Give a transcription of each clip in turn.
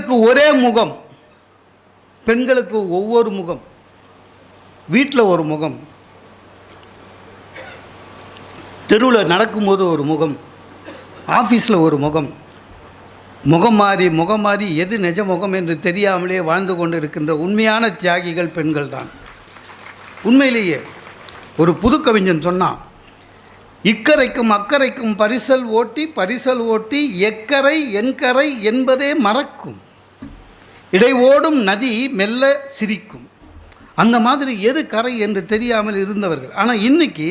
பெண்களுக்கு ஒரே முகம் பெண்களுக்கு ஒவ்வொரு முகம் வீட்டில் ஒரு முகம் தெருவில் நடக்கும்போது ஒரு முகம் ஆஃபீஸில் ஒரு முகம் முகம் மாறி முகம் மாறி எது நிஜ முகம் என்று தெரியாமலே வாழ்ந்து கொண்டு இருக்கின்ற உண்மையான தியாகிகள் பெண்கள் தான். உண்மையிலேயே ஒரு புது கவிஞன் சொன்னான் இக்கரைக்கும் அக்கரைக்கும் பரிசல் ஓட்டி பரிசல் ஓட்டி எக்கரை என்கரை என்பதே மறக்கும். இடை ஓடும் நதி மெல்ல சிரிக்கும். அந்த மாதிரி எது கரை என்று தெரியாமல் இருந்தவர்கள். ஆனால் இன்னைக்கு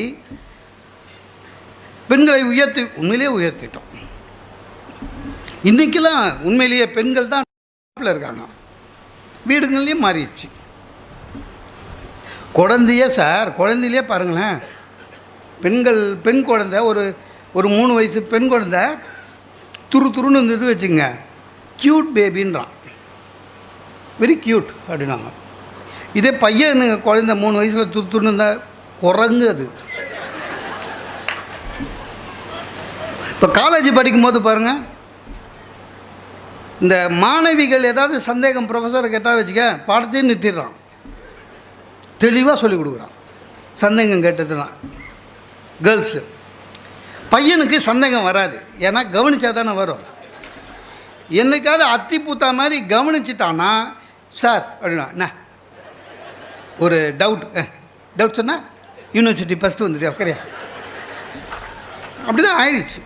பெண்களை உயர்த்தி உண்மையிலேயே உயர்த்திட்டோம். இன்றைக்கெல்லாம் உண்மையிலேயே பெண்கள் தான் இருக்காங்க. வீடுங்கள்லேயும் மாறிடுச்சு. குழந்தையே சார் குழந்தையிலே பாருங்களேன். பெண்கள் பெண் குழந்தை ஒரு ஒரு மூணு வயசு பெண் குழந்த துரு துருன்னு இருந்தது வச்சுங்க க்யூட் பேபின்றான் வெரி க்யூட் அப்படின்னாங்க. இதே பையன் குழந்த மூணு வயசில் துத்துன்னு இருந்தால் குரங்கு அது இப்போ காலேஜ் படிக்கும்போது பாருங்கள் இந்த மாணவிகள் ஏதாவது சந்தேகம் ப்ரொஃபஸரை கேட்டால் வச்சுக்க பாடத்தையும் நிறுத்திடுறான். தெளிவாக சொல்லி கொடுக்குறான். சந்தேகம் கேட்டதுலாம். கேர்ள்ஸு பையனுக்கு சந்தேகம் வராது. ஏன்னா கவனித்தா தானே வரும். என்னைக்காவது அத்தி பூத்தா மாதிரி கவனிச்சிட்டான்னா சார் அப்படின்னா என்ன ஒரு டவுட் டவுட் சொன்னால் யூனிவர்சிட்டி ஃபஸ்ட்டு வந்துட்டு கரையா அப்படி தான் ஆயிடுச்சு.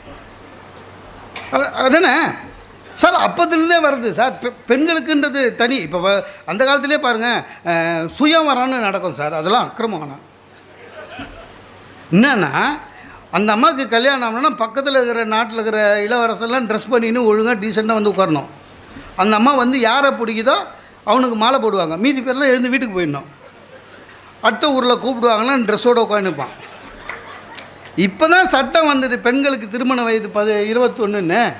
அது- அதானே? சார் அப்போத்துலேருந்தே வருது. சார் பெ பெண்களுக்குன்றது தனி. இப்போ வ- அந்த காலத்திலே பாருங்கள் சுயவரம்னு நடக்கும் சார். அதெல்லாம் அக்கிரமம். என்னன்னா அந்த அம்மாவுக்கு கல்யாணம் ஆகணும்னா பக்கத்தில் இருக்கிற நாட்டில் இருக்கிற இளவரசெல்லாம் ட்ரெஸ் பண்ணின்னு ஒழுங்காக டீசெண்டாக வந்து உட்காரணும் அந்த அம்மா வந்து யாரை பிடிக்குதோ அவனுக்கு மாலை போடுவாங்க. மீதி பேர்லாம் எழுந்து வீட்டுக்கு போயிடணும். அடுத்த ஊரில் கூப்பிடுவாங்கன்னா ட்ரெஸ்ஸோடு உட்காந்துப்பான் இப்போ தான் சட்டம் வந்தது. பெண்களுக்கு திருமண வயது பது இருபத்தொன்னுன்னு.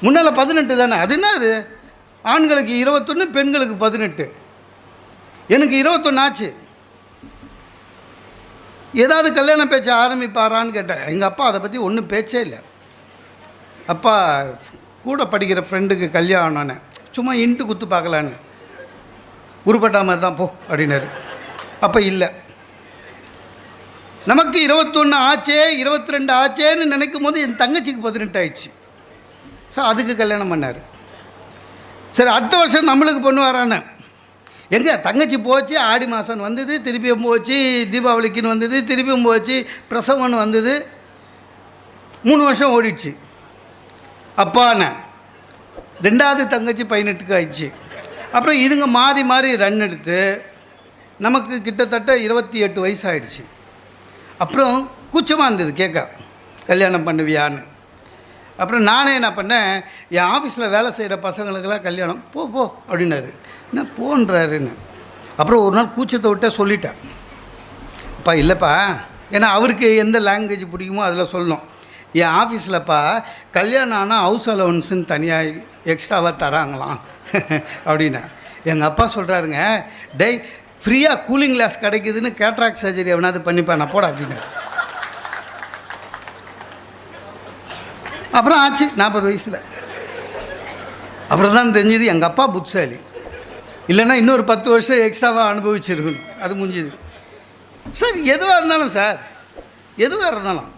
முன்னால் பதினெட்டு தானே? அது என்ன அது? ஆண்களுக்கு இருபத்தொன்று பெண்களுக்கு பதினெட்டு. எனக்கு இருபத்தொன்று ஆச்சு. ஏதாவது கல்யாணம் பேச்ச ஆரம்பிப்பாரான்னு கேட்டேன். எங்கள் அப்பா அதை பற்றி ஒன்றும் பேச்சே இல்லை. அப்பா கூட படிக்கிற ஃப்ரெண்டுக்கு கல்யாணம்னு. சும்மா இன்ட்டு குத்து பார்க்கலான்னு. உருப்பட்டா மாதிரி தான் போ அப்படின்னாரு. அப்போ இல்லை. நமக்கு இருபத்தொன்று ஆச்சே இருபத்தி ரெண்டு ஆச்சேன்னு நினைக்கும் போது என் தங்கச்சிக்கு பதினெட்டு ஆயிடுச்சு. ஸோ அதுக்கு கல்யாணம் பண்ணார். சரி அடுத்த வருஷம் நம்மளுக்கு பண்ணுவாரான எங்கே தங்கச்சி போச்சு ஆடி மாதம் வந்தது திருப்பியும் போச்சு தீபாவளிக்குன்னு வந்தது திருப்பியும் போச்சு பிரசவம்னு வந்தது. மூணு வருஷம் ஓடிடுச்சு. அப்பான ரெண்டாவது தங்கச்சி பதினெட்டுக்கு ஆயிடுச்சு. அப்புறம் இதுங்க மாறி மாறி ரன் எடுத்து நமக்கு கிட்டத்தட்ட இருபத்தி எட்டு வயசு ஆயிடுச்சு அப்புறம் கூச்சமாக இருந்தது கேட்க கல்யாணம் பண்ணுவியான்னு. அப்புறம் நானே என்ன பண்ணேன் என் ஆஃபீஸில் வேலை செய்கிற பசங்களுக்கெல்லாம் கல்யாணம் போ போ அப்படின்னாரு. என்ன போன்றாருன்னு. அப்புறம் ஒரு நாள் கூச்சத்தை விட்டே சொல்லிட்டேன். அப்பா இல்லைப்பா. ஏன்னா அவருக்கு எந்த லாங்குவேஜ் பிடிக்குமோ அதில் சொல்லணும். என் ஆஃபீஸில்ப்பா கல்யாணம் ஆனால் ஹவுஸ் அலவன்ஸுன்னு தனியாக எக்ஸ்ட்ராவாக தராங்களாம். அப்படின்னா. எங்கள் அப்பா சொல்கிறாருங்க டேய் ஃப்ரீயாக கூலிங் கிளாஸ் கிடைக்குதுன்னு கேட்ராக் சர்ஜரி எவனாவது பண்ணிப்பான் போட அப்படின்னு அப்புறம் ஆச்சு நாற்பது வயசில். அப்புறம் தான் தெரிஞ்சது எங்கள் அப்பா புட்சாலி இல்லைன்னா இன்னொரு பத்து வருஷம் எக்ஸ்ட்ராவாக அனுபவிச்சிருக்கணும். அது முடிஞ்சுது. சார் எதுவாக இருந்தாலும் சார் எதுவாக இருந்தாலும்.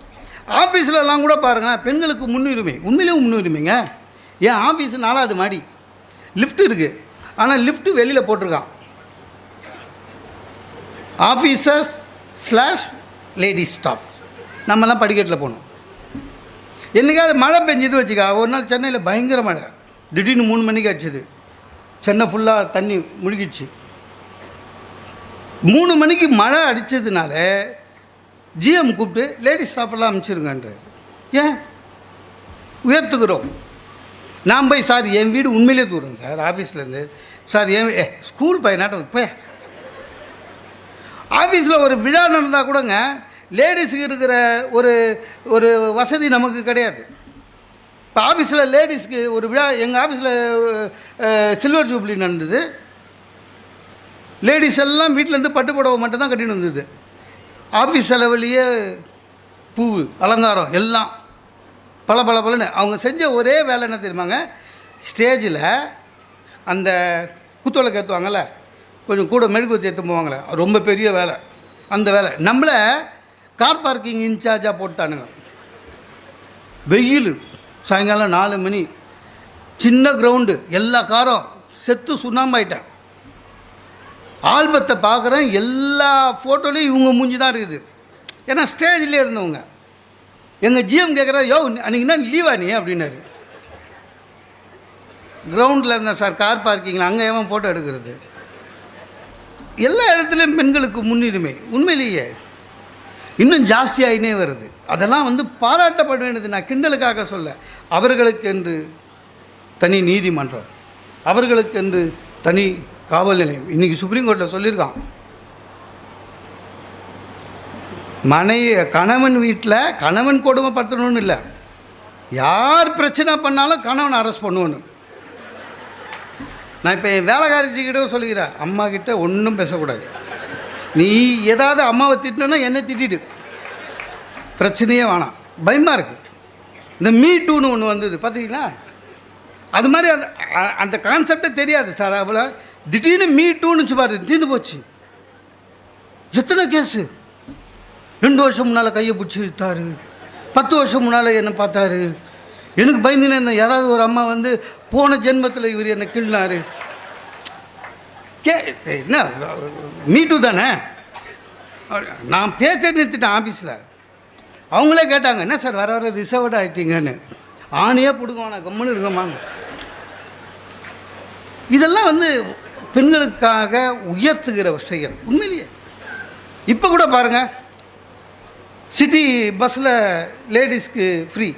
ஆஃபீஸ்லலாம் கூட பாருங்கள் பெண்களுக்கு முன்னுரிமை. உண்மையிலேயும் முன்னுரிமைங்க. என் ஆஃபீஸ் நாலாவது மாடி. லிஃப்ட் இருக்குது ஆனால் லிஃப்ட்டு வெளியில் போட்டிருக்கான். ஆஃபீஸர்ஸ் ஸ்லாஷ் லேடிஸ் ஸ்டாஃப் நம்மலாம் படிக்கட்டில் போகணும். என்னைக்காவது மழை பெஞ்சது வச்சுக்கா ஒரு நாள் சென்னையில் பயங்கர மழை. திடீர்னு மூணு மணிக்கு அடிச்சது. சென்னை ஃபுல்லாக தண்ணி முழுகிடுச்சு. மூணு மணிக்கு மழை அடித்ததுனால ஜிஎம் கூப்பிட்டு லேடிஸ் ஸ்டாஃபெல்லாம் அனுப்பிச்சிருங்கன்றார் ஏன்? உயர்த்துக்கிறோம் நான் போய் சார் என் வீடு உண்மையிலே தூரம் சார் ஆஃபீஸ்லேருந்து சார் என் ஏ ஸ்கூல் பையனாட்டம் இப்போ ஆஃபீஸில் ஒரு விழா நடந்தால் கூடங்க லேடிஸுக்கு இருக்கிற ஒரு ஒரு வசதி நமக்கு கிடையாது. இப்போ ஆஃபீஸில் லேடிஸ்க்கு ஒரு விழா எங்கள் ஆஃபீஸில் சில்வர் ஜூப்ளி நடந்தது. லேடிஸ் எல்லாம் வீட்டிலேருந்து பட்டு புடவை மட்டும்தான் கட்டின்னு வந்தது. ஆஃபீஸ் செலவுலேயே பூ அலங்காரம் எல்லாம். பல பல பலன்னு. அவங்க செஞ்ச ஒரே வேலை என்ன தெரியுமாங்க? ஸ்டேஜில் அந்த குத்தோலை ஏற்றுவாங்கல்ல கொஞ்சம் கூட மெழுகுவத்தி ஏற்று போவாங்களே ரொம்ப பெரிய வேலை. அந்த வேலை. நம்மளை கார் பார்க்கிங் இன்சார்ஜாக போட்டானுங்க வெயில். சாயங்காலம் நாலு மணி. சின்ன கிரவுண்டு எல்லா காரும் செத்து சுண்ணாம்பாயிட்டேன். ஆல்பத்தை பார்க்குறேன் எல்லா ஃபோட்டோலையும் இவங்க மூஞ்சி தான் இருக்குது. ஏன்னா ஸ்டேஜ்லேயே இருந்தவங்க. எங்கள் ஜிஎம் கேட்குறாரு யோ அன்றைக்கி என்ன லீவா நீ? அப்படின்னாரு. கிரவுண்டில் இருந்தேன் சார் கார் பார்க்கிங்கில் அங்கே ஏன் ஃபோட்டோ எடுக்கிறது. எல்லா இடத்துலையும் பெண்களுக்கு முன்னுரிமை. உண்மையிலேயே. இன்னும் ஜாஸ்தியாகினே வருது. அதெல்லாம் வந்து பாராட்டப்பட வேண்டியது நான் கிண்டலுக்காக சொல்ல. அவர்களுக்கு என்று தனி நீதிமன்றம். அவர்களுக்கு என்று தனி காவல் நிலையம். இன்றைக்கி சுப்ரீம் கோர்ட்டில் சொல்லியிருக்கான். மனைவி கணவன் வீட்டில் கணவன் கொடுமைப்படுத்தணும்னு இல்லை. யார் பிரச்சனை பண்ணாலும் கணவன் அரெஸ்ட் பண்ணுவோன்னு நான் இப்போ என் வேலைக்காரச்சிக்கிட்ட சொல்லிக்கிறேன். அம்மா கிட்ட ஒன்றும் பேசக்கூடாது. நீ ஏதாவது அம்மாவை திட்டினா என்னை திட்டிடு. பிரச்சனையே வேணாம். பயமாக இருக்குது இந்த மீ டூன்னு ஒன்று வந்தது. பார்த்தீங்களா அது மாதிரி அந்த அந்த கான்செப்டே தெரியாது சார் அவ்வளோ திடீர்னு மீ டூன்னு பாரு தீர்ந்து போச்சு. எத்தனை கேஸு ரெண்டு வருஷம் முன்னால் கையை பிடிச்சி இழுத்தாரு. பத்து வருஷம் முன்னால் என்னை பார்த்தாரு. எனக்கு பயந்துனே இருந்தேன். யாராவது ஒரு அம்மா வந்து போன ஜென்மத்தில் இவர் என்னை கிள்ளினார் கே என்ன மீட்டு தானே? நான் பேச்ச நிறுத்திட்டேன் ஆஃபீஸில் அவங்களே கேட்டாங்க என்ன சார் வர வர ரிசர்வ்டு ஆகிட்டீங்கன்னு ஆணையே பிடுங்கம்மா கம்முன்னு இருக்கம்மா இதெல்லாம் வந்து பெண்களுக்காக உயர்த்துகிற செயல். உண்மையிலேயே. இப்போ கூட பாருங்கள் சிட்டி பஸ்ஸில் லேடிஸ்க்கு ஃப்ரீ.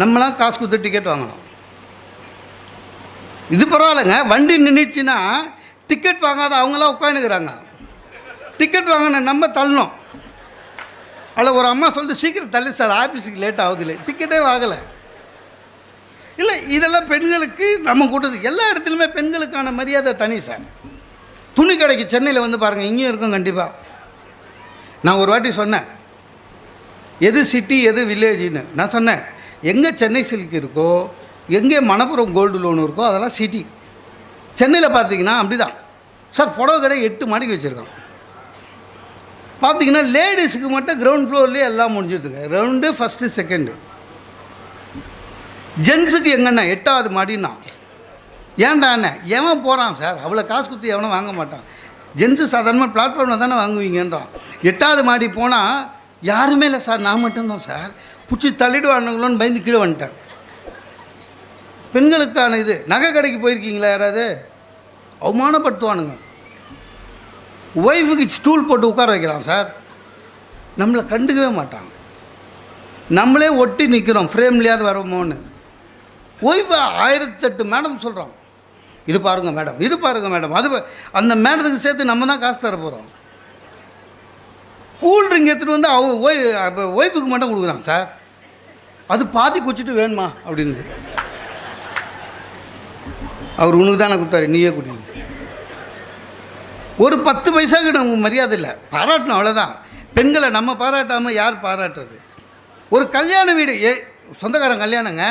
நம்மளாம் காசு கொடுத்து டிக்கெட் வாங்கணும். இது பரவாயில்லைங்க. வண்டி நின்றுச்சுன்னா டிக்கெட் வாங்காத அவங்களாம் உட்காந்துக்கிறாங்க டிக்கெட் வாங்கின நம்ம தள்ளணும். அதில் ஒரு அம்மா சொல்லிட்டு சீக்கிரம் தள்ளி சார் ஆஃபீஸுக்கு லேட் ஆகுது இல்லை டிக்கெட்டே வாங்கலை. இல்லை இதெல்லாம் பெண்களுக்கு நம்ம கூட்டது எல்லா இடத்துலையுமே பெண்களுக்கான மரியாதை தனி சார். துணி கடைக்கு சென்னையில் வந்து பாருங்கள் இங்கேயும் இருக்கும் கண்டிப்பாக நான் ஒரு வாட்டி சொன்னேன். எது சிட்டி எது வில்லேஜின்னு நான் சொன்னேன். எங்கே சென்னை சில்க் இருக்கோ எங்கே மணப்புரம் கோல்டு லோன் இருக்கோ அதெல்லாம் சிட்டி சென்னையில் பார்த்தீங்கன்னா அப்படிதான். சார் புடவை கடை எட்டு மாடிக்கு வச்சுருக்கோம். பார்த்தீங்கன்னா லேடிஸுக்கு மட்டும் கிரவுண்ட் ஃப்ளோர்லேயே எல்லாம் முடிஞ்சிட்ருக்கு ரவுண்டு ஃபஸ்ட்டு செகண்டு ஜென்ஸுக்கு எங்கன்னா எட்டாவது மாடின்னா ஏன்டா என்ன? எவன் போகிறான் சார் அவ்வளோ காசு கொடுத்து எவனும் வாங்க மாட்டான். ஜென்ஸு சாதாரணமாக பிளாட்ஃபார்மில் தானே வாங்குவீங்கன்றான். எட்டாவது மாடி போனால் யாருமே இல்லை சார் நான் மட்டும்தான் சார். பிடிச்சி தள்ளிடுவானுங்களோன்னு பயந்து கீழே வந்துட்டேன். பெண்களுக்கான இது நகை கடைக்கு போயிருக்கீங்களா யாராவது? அவமானப்படுத்துவானுங்க. ஒய்ஃபுக்கு ஸ்டூல் போட்டு உட்கார வைக்கிறான் சார். நம்மளை கண்டுக்கவே மாட்டான். நம்மளே ஒட்டி நிற்கிறோம் ஃப்ரேம்லேயாவது வரமோன்னு. ஒய்ஃபு ஆயிரத்தெட்டு மேடம் சொல்கிறோம் இது பாருங்கள் மேடம் இது பாருங்கள் மேடம். அது அந்த மேடத்துக்கு சேர்த்து நம்ம தான் காசு தர போகிறோம் கூல் ட்ரிங்க் எடுத்துகிட்டு வந்து அவ ஒய் அப்போ ஒய்ஃபுக்கு மட்டும் கொடுக்குறான் சார். அது பாதி குச்சிட்டு வேணுமா அப்படின்னு. அவர் உனக்கு தானே கொடுத்தாரு நீயே குடிங்க ஒரு பத்து பைசாக்கு நமக்கு மரியாதை இல்லை. பாராட்டணும் அவ்வளோதான் பெண்களை நம்ம பாராட்டாமல் யார் பாராட்டுறது? ஒரு கல்யாண வீடு ஏ சொந்தக்காரன் கல்யாணங்க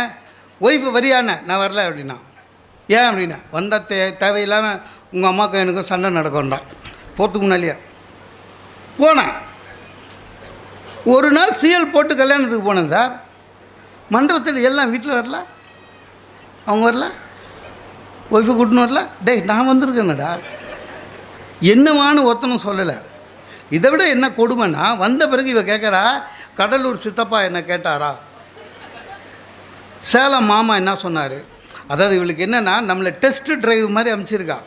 ஒய்ஃபு வரியான நான் வரல அப்படின்னா. ஏன் அப்படின்னா வந்த தே தேவையில்லாமல் உங்கள் அம்மாவுக்கும் எனக்கும் சண்டை நடக்கும்ன்றான் போகிறதுக்கு முன்னாலேயே போனேன். ஒரு நாள் சீஎல் போட்டு கல்யாணத்துக்கு போனேன் சார். மண்டபத்தில் எல்லாம் வீட்டில் வரல. அவங்க வரல. ஒய்ஃபை கூட்டின்னு வரல. டேய் நான் வந்திருக்கேன்டா. என்னவான்னு ஒருத்தனும் சொல்லலை. இதை விட என்ன கொடுமைன்னா வந்த பிறகு இவ கேட்குறா கடலூர் சித்தப்பா என்ன கேட்டாரா? சேலம் மாமா என்ன சொன்னார்? அதாவது இவளுக்கு என்னென்னா நம்மளை டெஸ்ட் டிரைவ் மாதிரி அமைச்சிருக்கா.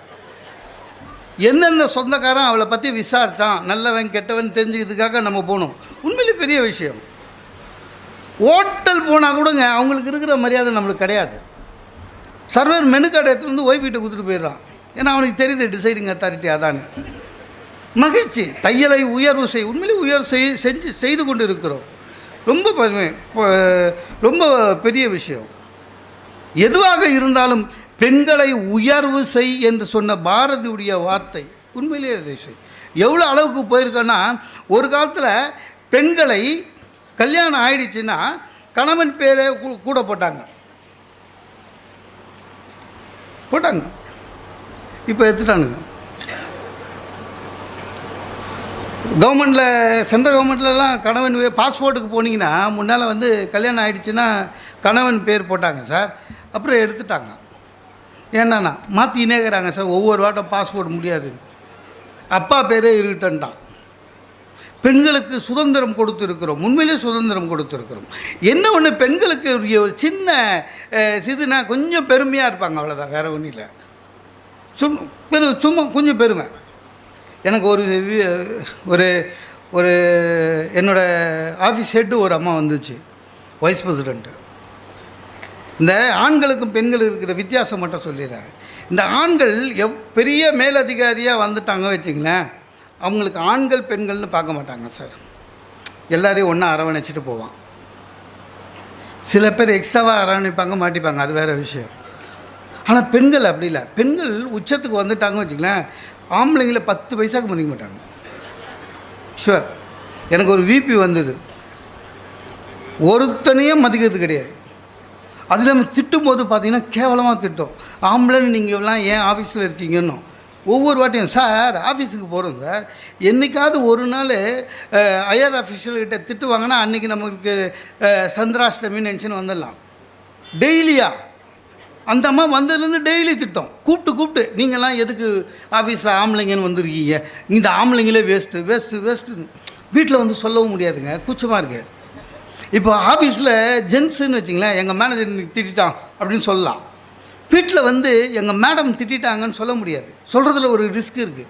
எந்தெந்த சொந்தக்காரன் அவளை பற்றி விசாரித்தான் நல்லவன் கெட்டவன் தெரிஞ்சுக்கிறதுக்காக நம்ம போகணும் உண்மையிலே பெரிய விஷயம். ஹோட்டல் போனால் கூடங்க அவங்களுக்கு இருக்கிற மரியாதை நம்மளுக்கு கிடையாது. சர்வர் மெனு கார்டு எடுத்துகிட்டு வந்து வீட்டை கொடுத்துட்டு போயிடுறான். ஏன்னா அவனுக்கு தெரியுது டிசைடிங் அத்தாரிட்டி அதானே மகிழ்ச்சி தையலை உயர்வு செய் உண்மையிலே உயர்வு செய் செஞ்சு செய்து கொண்டு இருக்கிறோம் ரொம்ப பெருமை ரொம்ப பெரிய விஷயம். எதுவாக இருந்தாலும் பெண்களை உயர்வு செய் என்று சொன்ன பாரதியுடைய வார்த்தை உண்மையிலேயே இதை செய். எவ்வளோ அளவுக்கு போயிருக்கோன்னா ஒரு காலத்தில் பெண்களை கல்யாணம் ஆயிடுச்சுன்னா கணவன் பேரே கூ- கூட போட்டாங்க. போட்டாங்க. இப்போ எடுத்துட்டானுங்க. கவர்மெண்ட்டில் சென்ட்ரல் கவர்மெண்ட்லலாம் கணவன் பாஸ்போர்ட்டுக்கு போனீங்கன்னா முன்னால் வந்து கல்யாணம் ஆகிடுச்சுன்னா கணவன் பேர் போட்டாங்க சார். அப்புறம் எடுத்துட்டாங்க. ஏன்னா மாற்றினே இருக்கிறாங்க சார் ஒவ்வொரு வாட்டம் பாஸ்போர்ட் முடியாது. அப்பா பேரே இருக்கட்டும்ட்டான் பெண்களுக்கு சுதந்திரம் கொடுத்துருக்குறோம். உண்மையிலே சுதந்திரம் கொடுத்துருக்குறோம். என்ன ஒன்று பெண்களுக்கு ஒரு சின்ன சிதுனா கொஞ்சம் பெருமையாக இருப்பாங்க அவ்வளோதான் வேறு ஒன்றும் இல்லை. சும் பெரு சும்மா கொஞ்சம் பெருமை. எனக்கு ஒரு ஒரு ஒரு என்னோட ஆஃபீஸ் ஹெட்டு ஒரு அம்மா வந்துச்சு வைஸ் பிரசிடெண்ட்டு இந்த ஆண்களுக்கும் பெண்கள் இருக்கிற வித்தியாசம் மட்டும் சொல்லிடுறேன். இந்த ஆண்கள் எவ் பெரிய மேலதிகாரியாக வந்துட்டாங்க வச்சுங்களேன் அவங்களுக்கு ஆண்கள் பெண்கள்னு பார்க்க மாட்டாங்க சார். எல்லாரையும் ஒன்றா அரவணைச்சிட்டு போவான். சில பேர் எக்ஸ்ட்ராவாக அரவணைப்பாங்க மாட்டிப்பாங்க அது வேறு விஷயம். ஆனால் பெண்கள் அப்படி இல்லை. பெண்கள் உச்சத்துக்கு வந்துட்டாங்க வச்சுங்களேன் ஆம்பளைங்களை பத்து பைசாக்கு மதிக்க மாட்டாங்க. ஷுவர் எனக்கு ஒரு விபி வந்தது. ஒருத்தனையும் மதிக்கிறது கிடையாது. அது நம்ம திட்டும் போது பார்த்தீங்கன்னா கேவலமாக திட்டோம். ஆம்பளைன்னு நீங்கள் எல்லாம் ஏன் ஆஃபீஸில் இருக்கீங்கன்னு. ஒவ்வொரு வாட்டியும் சார் ஆஃபீஸுக்கு போகிறோம் சார். என்னைக்காவது ஒரு நாள் ஹையர் அஃபீஷியல்கிட்ட திட்டு வாங்கினா அன்றைக்கி நம்மளுக்கு அஹ், சந்திராஷ்டமி நினச்சின்னு வந்துடலாம். டெய்லியா? அந்த அம்மா வந்ததுலேருந்து டெய்லி திட்டம். கூப்பிட்டு கூப்பிட்டு நீங்கள்லாம் எதுக்கு ஆஃபீஸில் ஆம்பளைங்கன்னு வந்திருக்கீங்க? இந்த ஆம்பளைங்களே வேஸ்ட்டு வேஸ்ட்டு வேஸ்ட்டு வீட்டில் வந்து சொல்லவும் முடியாதுங்க. கூச்சமாக இருக்குது இப்போ ஆஃபீஸில் ஜென்ஸுன்னு வச்சிங்களேன் எங்கள் மேனேஜர் இன்றைக்கி திட்டான் அப்படின்னு சொல்லலாம். வீட்டில் வந்து எங்கள் மேடம் திட்டாங்கன்னு சொல்ல முடியாது. சொல்கிறதுல ஒரு ரிஸ்க் இருக்குது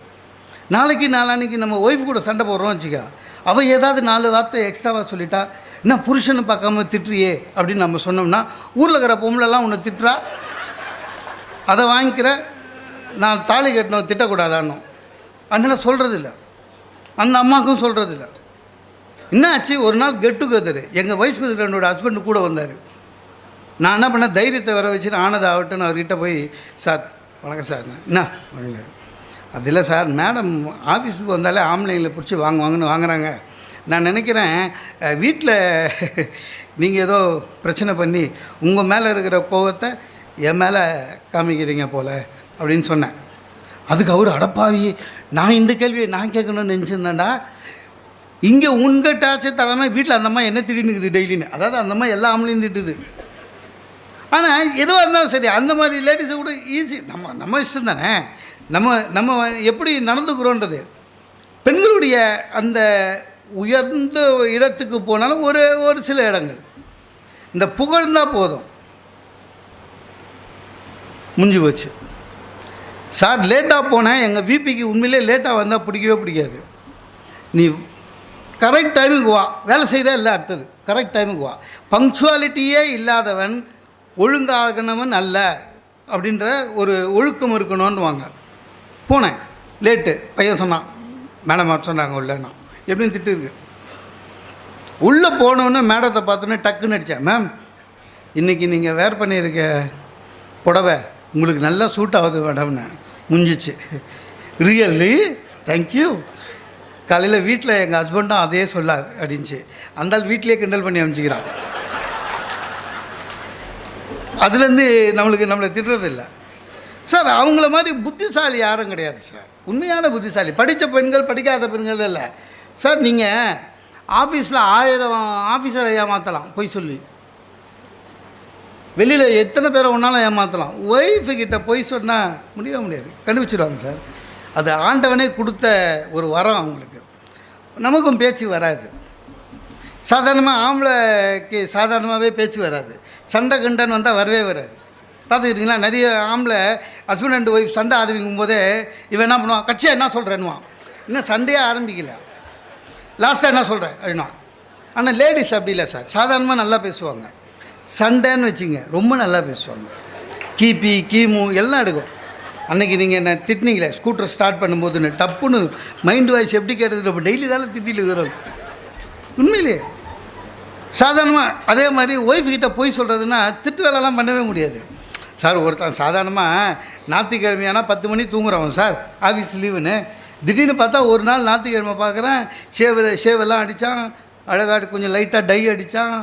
நாளைக்கு நாளான்னைக்கு நம்ம ஒய்ஃப் கூட சண்டை போடுறோம் வச்சுக்கா. அவள் ஏதாவது நாலு வார்த்தை எக்ஸ்ட்ராவாக சொல்லிட்டா என்ன புருஷனை பார்க்காம திட்டுறியே அப்படின்னு நம்ம சொன்னோம்னா ஊரில் இருக்கிற பொம்பளைலாம் உன்னை திட்டுறா? அதை வாங்கிக்கிற நான் தாலி கட்டினோம் திட்டக்கூடாதான்னு அதனால் சொல்கிறதில்ல அந்த அம்மாவுக்கும் சொல்கிறதில்ல என்னாச்சு? ஒரு நாள் கெட் டுகெதர் எங்கள் வைஸ் பிரசிடெண்ட்டோட ஹஸ்பண்டு கூட வந்தார். நான் என்ன பண்ணேன்? தைரியத்தை வர வச்சுட்டு ஆனது ஆகட்டும்னு அவர்கிட்ட போய் சார் வணக்கம் சார். என்ன? அப்படின்னாரு. அது இல்லை சார் மேடம் ஆஃபீஸுக்கு வந்தாலே ஆன்லைனில் பிடிச்சி வாங்குவாங்கன்னு வாங்குறாங்க. நான் நினைக்கிறேன் வீட்டில் நீங்கள் ஏதோ பிரச்சனை பண்ணி உங்கள் மேலே இருக்கிற கோவத்தை என் மேலே காமிக்கிறீங்க போல் அப்படின்னு சொன்னேன். அதுக்கு அவர் அடப்பாவி. நான் இந்த கேள்வியை நான் கேட்கணும்னு நினச்சிருந்தேன்டா. இங்கே உங்கள்கிட்டாச்சும் தராமல் வீட்டில் அந்தம்மா என்ன திடீர்னு இருக்குது டெய்லின்னு அதாவது அந்தம்மா எல்லா ஆம்பளையும் திட்டுது. ஆனால் எதுவாக இருந்தாலும் சரி அந்த மாதிரி லேடிஸை கூட ஈஸி நம்ம நம்ம இஷ்டம் தானே? நம்ம நம்ம எப்படி நடந்துக்கிறோன்றது? பெண்களுடைய அந்த உயர்ந்த இடத்துக்கு போனாலும் ஒரு ஒரு சில இடங்கள். இந்த புகழ்ந்தால் போதும். முடிஞ்சு போச்சு. சார் லேட்டாக போனேன். எங்கள் விபிக்கு உண்மையிலே லேட்டாக வந்தால் பிடிக்கவே பிடிக்காது. நீ கரெக்ட் டைமுக்கு வா. வேலை செய்தால் இல்லை அடுத்தது. கரெக்ட் டைமுக்கு வா. பங்க்சுவாலிட்டியே இல்லாதவன் ஒழுங்காகனவன் அல்ல அப்படின்ற ஒரு ஒழுக்கம் இருக்கணும்னு வாங்க போனேன். லேட்டு பையன் சொன்னான். மேடம் சொன்னாங்க உள்ளேண்ணா எப்படின்னு திட்டு இருக்கு. உள்ளே போனோன்னே மேடத்தை பார்த்தோன்னே டக்குன்னு அடித்தேன் மேம் இன்றைக்கி நீங்கள் வேர் பண்ணியிருக்க புடவை உங்களுக்கு நல்லா சூட் ஆகுது மேடம்னு முடிஞ்சிச்சு ரியல்லி தேங்க்யூ காலையில் வீட்டில் எங்கள் ஹஸ்பண்டும் அதே சொல்லார் அப்படின்ச்சு அந்த ஆள் வீட்டிலே கிண்டல் பண்ணி அமைச்சிக்கிறான். அதுலேருந்து நம்மளுக்கு நம்மளை திட்டுறதில்லை சார் அவங்கள மாதிரி புத்திசாலி யாரும் கிடையாது சார். உண்மையான புத்திசாலி. படித்த பெண்கள் படிக்காத பெண்கள் இல்லை. சார் நீங்கள் ஆஃபீஸில் ஆயிரம் ஆஃபீஸரை ஏமாற்றலாம் பொய் சொல்லி. வெளியில் எத்தனை பேரை ஒன்றாலும் ஏமாற்றலாம் ஒய்ஃபு கிட்ட பொய் சொன்னால் முடியவே முடியாது. கண்டுபிடிச்சிடுவாங்க சார். அது ஆண்டவனே கொடுத்த ஒரு வரம் அவங்களுக்கு. நமக்கும் பேச்சு வராது. சாதாரணமாக ஆம்பளைக்கு சாதாரணமாகவே பேச்சு வராது. சண்டை கண்டன் வந்தால் வரவே வராது. பார்த்துக்கிட்டிங்களா? நிறைய ஆம்பளை ஹஸ்பண்ட் அண்ட் ஒய்ஃப் சண்டை ஆரம்பிக்கும் போதே இவன் என்ன பண்ணுவான்? கட்சியாக என்ன சொல்கிறேன்னுவான் இன்னும் சண்டையே ஆரம்பிக்கல. லாஸ்ட்டாக என்ன சொல்கிறேன் அப்படின்னா ஆனால் லேடிஸ் அப்படி இல்லை சார் சாதாரணமாக நல்லா பேசுவாங்க. சண்டைன்னு வச்சுங்க ரொம்ப நல்லா பேசுவாங்க. கிபி கிமு எல்லாம் எடுக்கும். அன்றைக்கி நீங்கள் என்ன திட்டினீங்களே? ஸ்கூட்டர் ஸ்டார்ட் பண்ணும்போது டப்புன்னு மைண்ட் வாய்ஸ் எப்படி கேட்டது? இப்போ டெய்லி தானே திட்டிட்டு இருக்கிறோம். உண்மையிலேயே சாதாரணமாக அதே மாதிரி ஒய்ஃப்கிட்ட போய் சொல்கிறதுனா திட்டு வேலைலாம் பண்ணவே முடியாது. சார் ஒருத்தன் சாதாரணமாக ஞாயிற்றுக்கிழமையானா பத்து மணி தூங்குறவன் சார் ஆஃபீஸ் லீவுன்னு திடீர்னு பார்த்தா ஒரு நாள் ஞாயிற்றுக்கிழமை பார்க்குறேன் ஷேவ் ஷேவெல்லாம் அடித்தான் அழகாடு கொஞ்சம் லைட்டாக டை அடித்தான்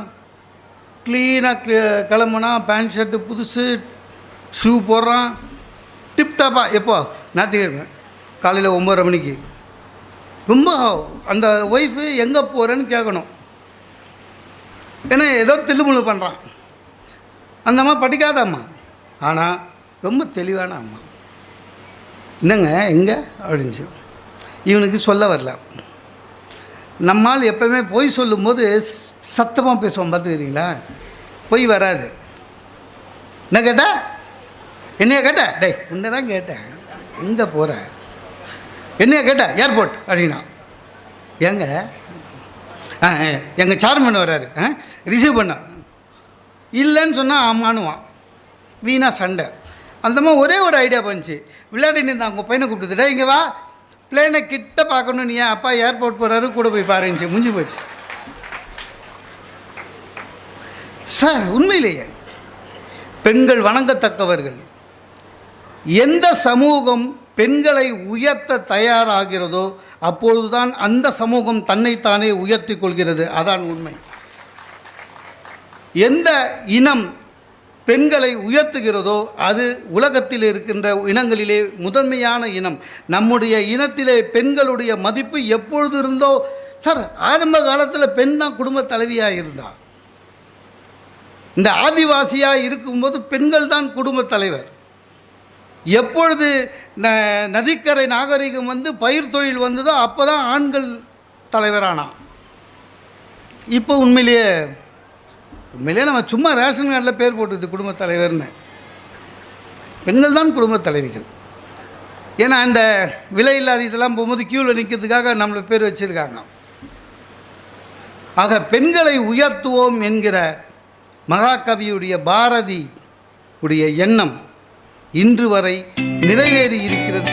க்ளீனாக கிளம்புனா பேண்ட் ஷர்ட்டு புதுசு ஷூ போடுறான். டிப்டாப்பாக எப்போ? ஞாயிற்றுக்கிழமை. காலையில் ஒம்பது மணிக்கு. ரொம்ப அந்த ஒய்ஃபு எங்கே போகிறேன்னு கேட்கணும் ஏன்னா ஏதோ தில்லுமுள்ளு பண்ணுறான் அந்த அம்மா படிக்காத அம்மா. ஆனால் ரொம்ப தெளிவான அம்மா. என்னங்க எங்கே? அப்படின்ச்சு. இவனுக்கு சொல்ல வரல. நம்மால் எப்பவுமே பொய் சொல்லும்போது சத்தமாக பேசுவோம் பார்த்துக்கிறீங்களா? பொய் வராது. என்ன கேட்டால் என்னைய கேட்ட? டேய் உன்னை தான் கேட்டேன். எங்கே போகிற என்னைய கேட்ட? ஏர்போர்ட் அப்படின்னா. ஏங்க? ஆ எங்கள் சார்மன் வர்றாரு. ஆ ரிசீவ் பண்ண. இல்லைன்னு சொன்னால் ஆமானுவான் வீணாக சண்டை. அந்த மாதிரி ஒரே ஒரு ஐடியா பண்ணுச்சு விளையாடி நின்று உங்கள் பையனை கூப்பிட்டுட்டா இங்கே வா. பிளேனை கிட்ட பார்க்கணும் நீ ஏன்? அப்பா ஏர்போர்ட் போகிறாரு கூட போய் பாருந்துச்சு முடிஞ்சு போச்சு. சார் உண்மையிலேயே பெண்கள் வணங்கத்தக்கவர்கள். எந்த சமூகம் பெண்களை உயர்த்த தயாராகிறதோ அப்பொழுதுதான் அந்த சமூகம் தன்னைத்தானே உயர்த்தி கொள்கிறது. அதான் உண்மை. எந்த இனம் பெண்களை உயர்த்துகிறதோ அது உலகத்தில் இருக்கின்ற இனங்களிலே முதன்மையான இனம். நம்முடைய இனத்திலே பெண்களுடைய மதிப்பு எப்பொழுது இருந்தோ சார் ஆரம்ப காலத்தில் பெண் தான் குடும்ப தலைவியாக இருந்தா. இந்த ஆதிவாசியாக இருக்கும்போது பெண்கள் தான் குடும்ப தலைவர். எப்பொழுது ந நதிக்கரை நாகரிகம் வந்து பயிர் தொழில் வந்ததோ அப்போ தான் ஆண்கள் தலைவரானான் இப்போ உண்மையிலேயே உண்மையிலேயே நம்ம சும்மா ரேஷன் கார்டில் பேர் போட்டுது குடும்பத் தலைவர்னு. பெண்கள் தான் குடும்பத் தலைவிகள். ஏன்னா அந்த விலை இல்லாத இதெல்லாம் போகும்போது க்யூவில் நிற்கிறதுக்காக நம்மளை பேர் வச்சுருக்காங்க. ஆக பெண்களை உயர்த்துவோம் என்கிற மகாகவியுடைய பாரதி உடைய எண்ணம் இன்று வரை நிறைவேறி இருக்கிறது